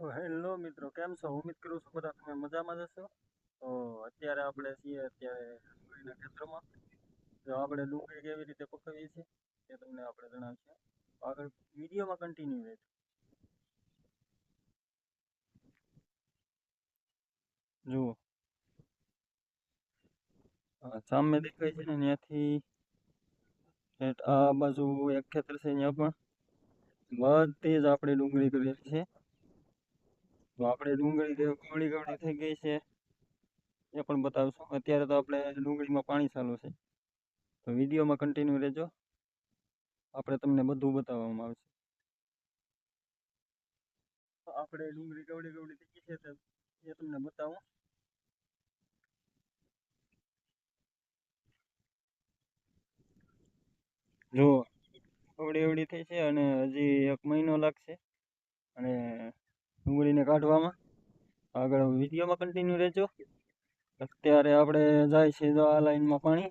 તો હેલો મિત્રો, કેમ છો? ઉમ્મીદ કરું છું બધા તમે મજામાં જશો તો અત્યારે આપણે છીએ અત્યારે ડુંગળીના ખેતરમાં. તો આપણે ડુંગળી કેવી રીતે પકવીએ છીએ તે તમને આપણે જણાવીશું. આગળ વિડીયોમાં કન્ટિન્યુ રહેજો. જુઓ. સામે દેખાય છે ને ત્યાંથી આ બાજુ એક ખેતર છે ત્યાં પણ બધી જ આપણે ડુંગળી કરેલી છે. તો આપણે ડુંગળી કવળી કવળી થઈ ગઈ છે, એ પણ બતાવશું. અત્યારે તો આપણે ડુંગળીમાં પાણી ચાલુ છે. તો વિડીયોમાં કન્ટિન્યુ રહેજો. આપણે તમને બધું બતાવવામાં આવશે. આપણે ડુંગળી કવળી કવળી થઈ ગઈ છે એ તમને બતાવું. જો અવડી અવડી થઈ છે અને હજી એક મહિનો લાગશે. અને ડુંગળીને કાઢવામાં. આગળ વિડીયોમાં કન્ટિન્યુ રહેજો. અત્યારે આપણે જાય છે જો આ લાઈનમાં પાણી.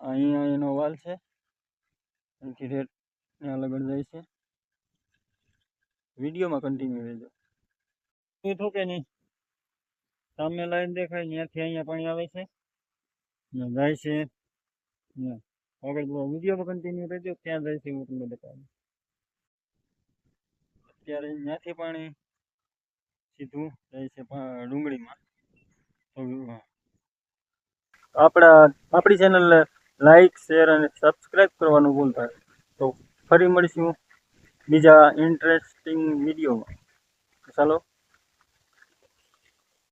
અહીંયા એનો વાલ છે. અહીંથી રેટ ત્યાં લગન જાય છે. વિડીયોમાં કન્ટિન્યુ રહેજો. શું થોકે કે નહીં. સામે લાઈન દેખાય, ત્યાંથી અહીંયા પાણી આવે છે. જાય છે. આગળ વિડીયોમાં કન્ટિન્યુ રહેજો, ત્યાં જાય છે હું તમને બતાવું અત્યારે ત્યાંથી પાણી સીધું જાય છે ડુંગળીમાં. આપણા આપણી ચેનલને લાઈક શેર અને સબસ્ક્રાઈબ કરવાનું ભૂલતા. તો ફરી મળીશું બીજા ઇન્ટરેસ્ટિંગ વિડીયોમાં ચાલો.